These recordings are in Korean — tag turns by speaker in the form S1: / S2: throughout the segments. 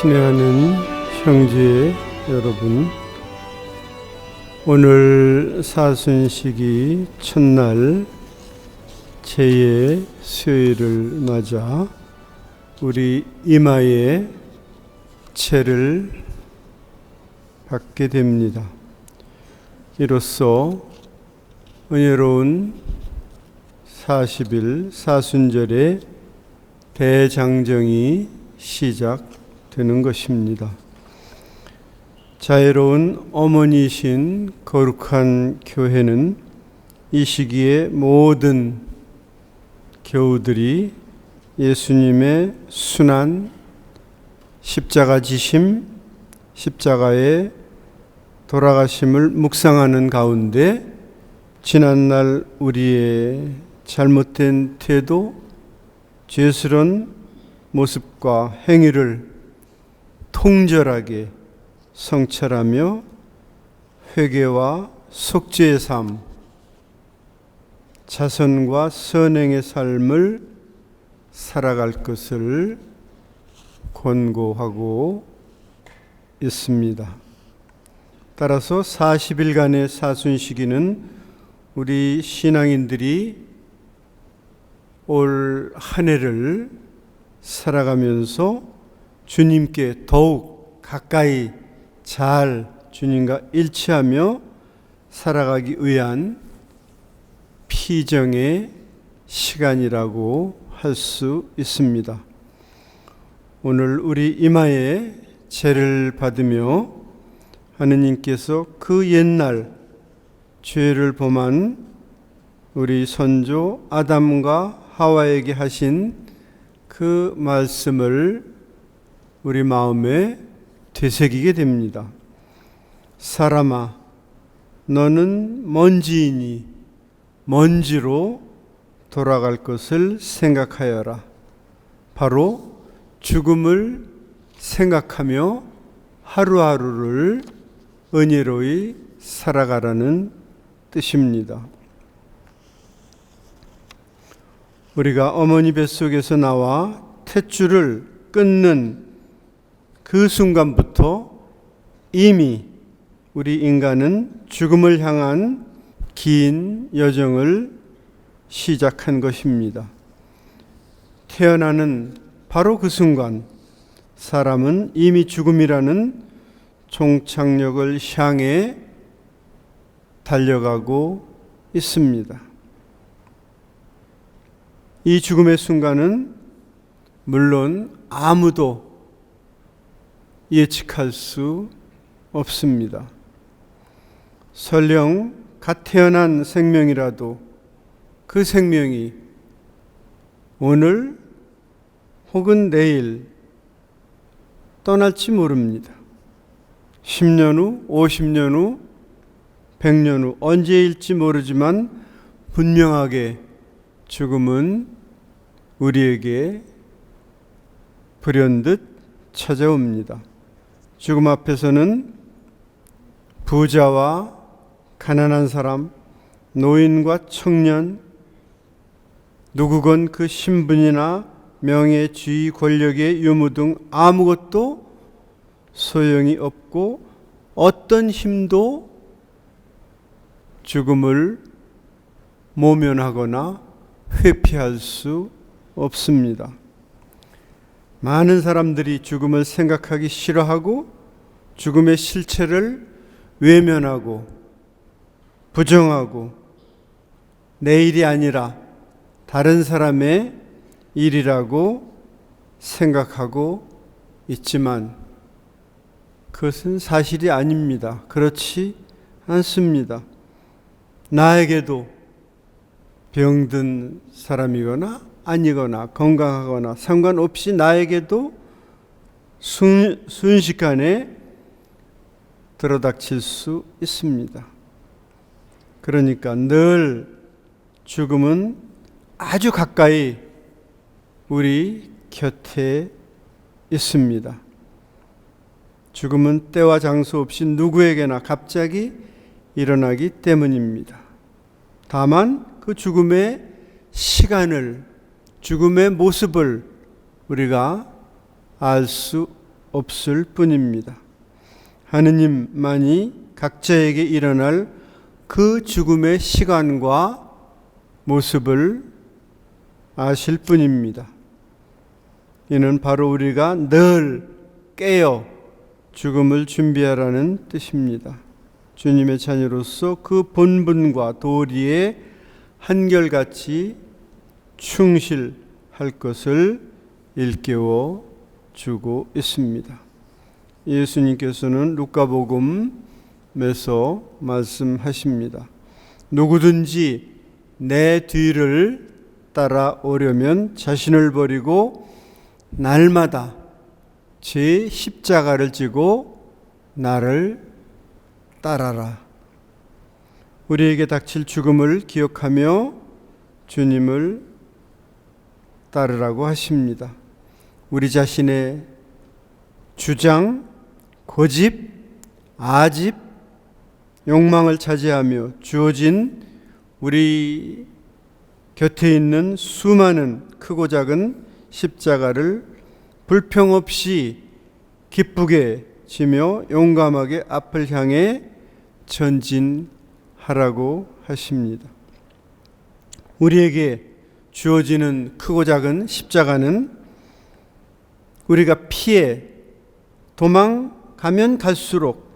S1: 친애하는 형제 여러분, 오늘 사순식이 첫날 제 수요일을 맞아 우리 이마에 채를 받게 됩니다. 이로써 은혜로운 40일 사순절의 대장정이 시작 되는 것입니다. 자애로운 어머니신 거룩한 교회는 이 시기에 모든 교우들이 예수님의 순한 십자가 지심, 십자가의 돌아가심을 묵상하는 가운데 지난날 우리의 잘못된 태도, 죄스런 모습과 행위를 통절하게 성찰하며 회개와 속죄의 삶, 자선과 선행의 삶을 살아갈 것을 권고하고 있습니다. 따라서 40일간의 사순 시기는 우리 신앙인들이 올 한 해를 살아가면서 주님께 더욱 가까이 잘 주님과 일치하며 살아가기 위한 피정의 시간이라고 할 수 있습니다. 오늘 우리 이마에 죄를 받으며 하느님께서 그 옛날 죄를 범한 우리 선조 아담과 하와에게 하신 그 말씀을 우리 마음에 되새기게 됩니다. 사람아, 너는 먼지이니 먼지로 돌아갈 것을 생각하여라. 바로 죽음을 생각하며 하루하루를 은혜로이 살아가라는 뜻입니다. 우리가 어머니 뱃속에서 나와 탯줄을 끊는 그 순간부터 이미 우리 인간은 죽음을 향한 긴 여정을 시작한 것입니다. 태어나는 바로 그 순간 사람은 이미 죽음이라는 종착역을 향해 달려가고 있습니다. 이 죽음의 순간은 물론 아무도 예측할 수 없습니다. 설령 갓 태어난 생명이라도 그 생명이 오늘 혹은 내일 떠날지 모릅니다. 10년 후, 50년 후, 100년 후, 언제일지 모르지만 분명하게 죽음은 우리에게 불현듯 찾아옵니다. 죽음 앞에서는 부자와 가난한 사람, 노인과 청년, 누구건 그 신분이나 명예, 지위, 권력의 유무 등 아무것도 소용이 없고 어떤 힘도 죽음을 모면하거나 회피할 수 없습니다. 많은 사람들이 죽음을 생각하기 싫어하고 죽음의 실체를 외면하고 부정하고 내 일이 아니라 다른 사람의 일이라고 생각하고 있지만 그것은 사실이 아닙니다. 그렇지 않습니다. 나에게도 병든 사람이거나 아니거나 건강하거나 상관없이 나에게도 순, 순식간에 들어닥칠 수 있습니다. 그러니까 늘 죽음은 아주 가까이 우리 곁에 있습니다. 죽음은 때와 장소 없이 누구에게나 갑자기 일어나기 때문입니다. 다만 그 죽음의 시간을, 죽음의 모습을 우리가 알 수 없을 뿐입니다. 하느님만이 각자에게 일어날 그 죽음의 시간과 모습을 아실 뿐입니다. 이는 바로 우리가 늘 깨어 죽음을 준비하라는 뜻입니다. 주님의 자녀로서 그 본분과 도리에 한결같이 충실할 것을 일깨워 주고 있습니다. 예수님께서는 루카복음에서 말씀하십니다. 누구든지 내 뒤를 따라오려면 자신을 버리고 날마다 제 십자가를 지고 나를 따라라. 우리에게 닥칠 죽음을 기억하며 주님을 따르라고 하십니다. 우리 자신의 주장, 고집, 아집, 욕망을 차지하며 주어진 우리 곁에 있는 수많은 크고 작은 십자가를 불평 없이 기쁘게 지며 용감하게 앞을 향해 전진하라고 하십니다. 우리에게 주어지는 크고 작은 십자가는 우리가 피해 도망가면 갈수록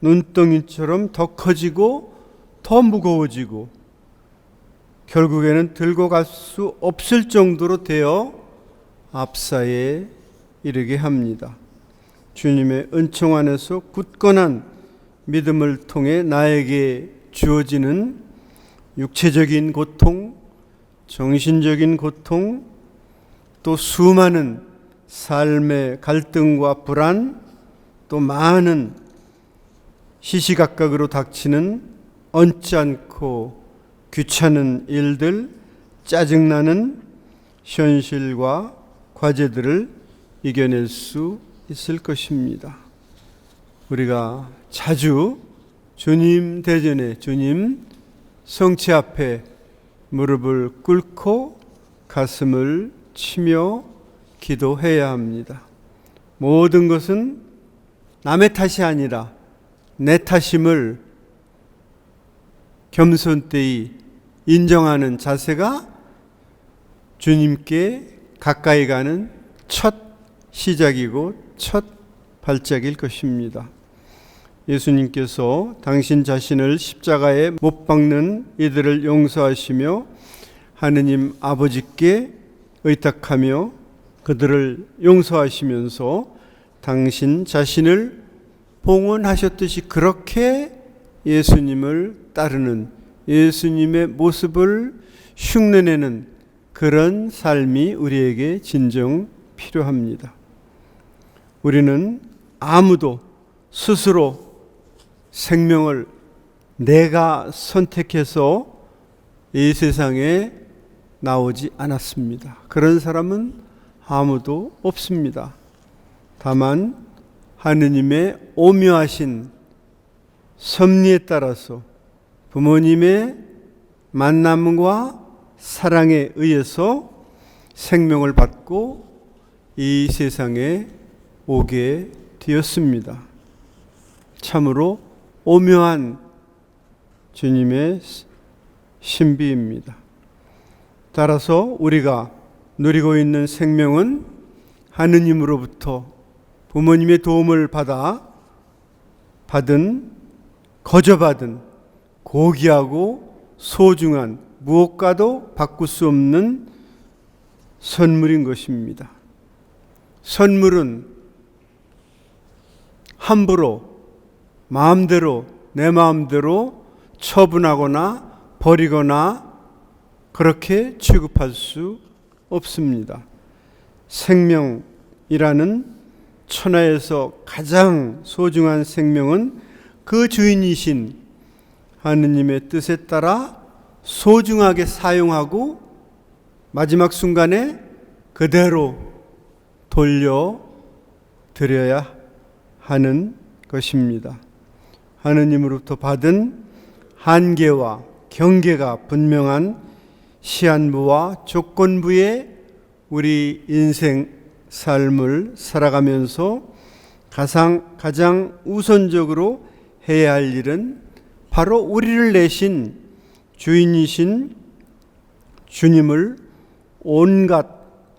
S1: 눈덩이처럼 더 커지고 더 무거워지고 결국에는 들고 갈 수 없을 정도로 되어 앞사에 이르게 합니다. 주님의 은총 안에서 굳건한 믿음을 통해 나에게 주어지는 육체적인 고통, 정신적인 고통, 또 수많은 삶의 갈등과 불안, 또 많은 시시각각으로 닥치는 얹지 않고 귀찮은 일들, 짜증나는 현실과 과제들을 이겨낼 수 있을 것입니다. 우리가 자주 주님 대전에 주님 성체 앞에 무릎을 꿇고 가슴을 치며 기도해야 합니다. 모든 것은 남의 탓이 아니라 내 탓임을 겸손되이 인정하는 자세가 주님께 가까이 가는 첫 시작이고 첫 발작일 것입니다. 예수님께서 당신 자신을 십자가에 못 박는 이들을 용서하시며 하느님 아버지께 의탁하며 그들을 용서하시면서 당신 자신을 봉헌하셨듯이 그렇게 예수님을 따르는 예수님의 모습을 흉내내는 그런 삶이 우리에게 진정 필요합니다. 우리는 아무도 스스로 생명을 내가 선택해서 이 세상에 나오지 않았습니다. 그런 사람은 아무도 없습니다. 다만 하느님의 오묘하신 섭리에 따라서 부모님의 만남과 사랑에 의해서 생명을 받고 이 세상에 오게 되었습니다. 참으로 오묘한 주님의 신비입니다. 따라서 우리가 누리고 있는 생명은 하느님으로부터 부모님의 도움을 받아 받은 거저받은 고귀하고 소중한 무엇과도 바꿀 수 없는 선물인 것입니다. 선물은 함부로 마음대로 내 마음대로 처분하거나 버리거나 그렇게 취급할 수 없습니다. 생명이라는 천하에서 가장 소중한 생명은 그 주인이신 하느님의 뜻에 따라 소중하게 사용하고 마지막 순간에 그대로 돌려 드려야 하는 것입니다. 하느님으로부터 받은 한계와 경계가 분명한 시한부와 조건부의 우리 인생 삶을 살아가면서 가장, 가장 우선적으로 해야 할 일은 바로 우리를 내신 주인이신 주님을 온갖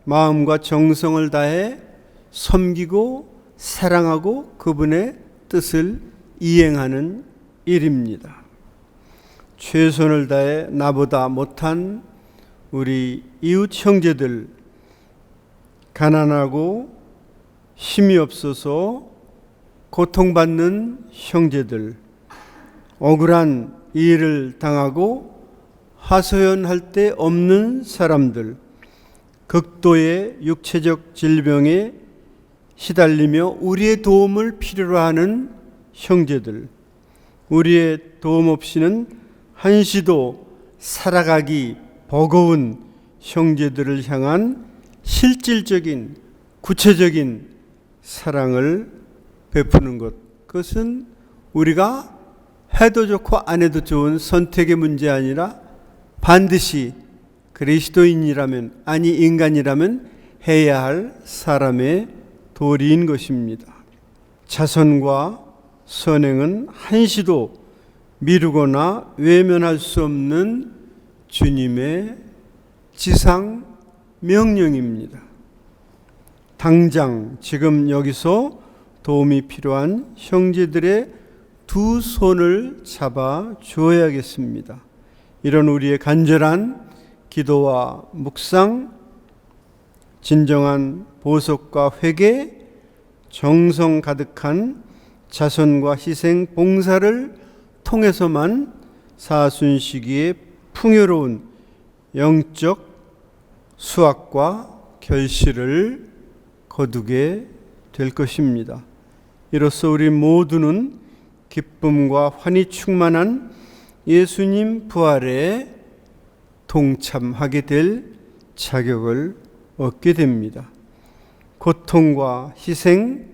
S1: 마음과 정성을 다해 섬기고 사랑하고 그분의 뜻을 이행하는 일입니다. 최선을 다해 나보다 못한 우리 이웃 형제들 가난하고 힘이 없어서 고통받는 형제들 억울한 일을 당하고 하소연할 데 없는 사람들 극도의 육체적 질병에 시달리며 우리의 도움을 필요로 하는 형제들 우리의 도움 없이는 한시도 살아가기 버거운 형제들을 향한 실질적인 구체적인 사랑을 베푸는 것 그것은 우리가 해도 좋고 안 해도 좋은 선택의 문제 아니라 반드시 그리스도인이라면 아니 인간이라면 해야 할 사람의 도리인 것입니다. 자선과 선행은 한시도 미루거나 외면할 수 없는 주님의 지상 명령입니다. 당장 지금 여기서 도움이 필요한 형제들의 두 손을 잡아 주어야겠습니다. 이런 우리의 간절한 기도와 묵상, 진정한 보석과 회개, 정성 가득한 자선과 희생, 봉사를 통해서만 사순 시기의 풍요로운 영적 수확과 결실을 거두게 될 것입니다. 이로써 우리 모두는 기쁨과 환희 충만한 예수님 부활에 동참하게 될 자격을 얻게 됩니다. 고통과 희생,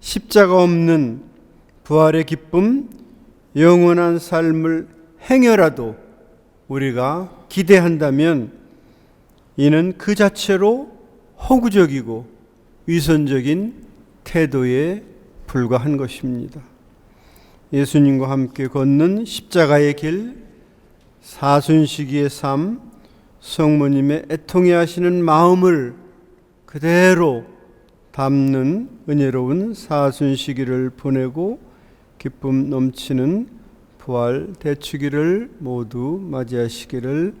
S1: 십자가 없는 부활의 기쁨, 영원한 삶을 행여라도 우리가 기대한다면 이는 그 자체로 허구적이고 위선적인 태도에 불과한 것입니다. 예수님과 함께 걷는 십자가의 길, 사순시기의 삶, 성모님의 애통해 하시는 마음을 그대로 담는 은혜로운 사순시기를 보내고 기쁨 넘치는 부활 대축기를 모두 맞이하시기를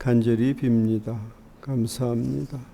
S1: 간절히 빕니다. 감사합니다.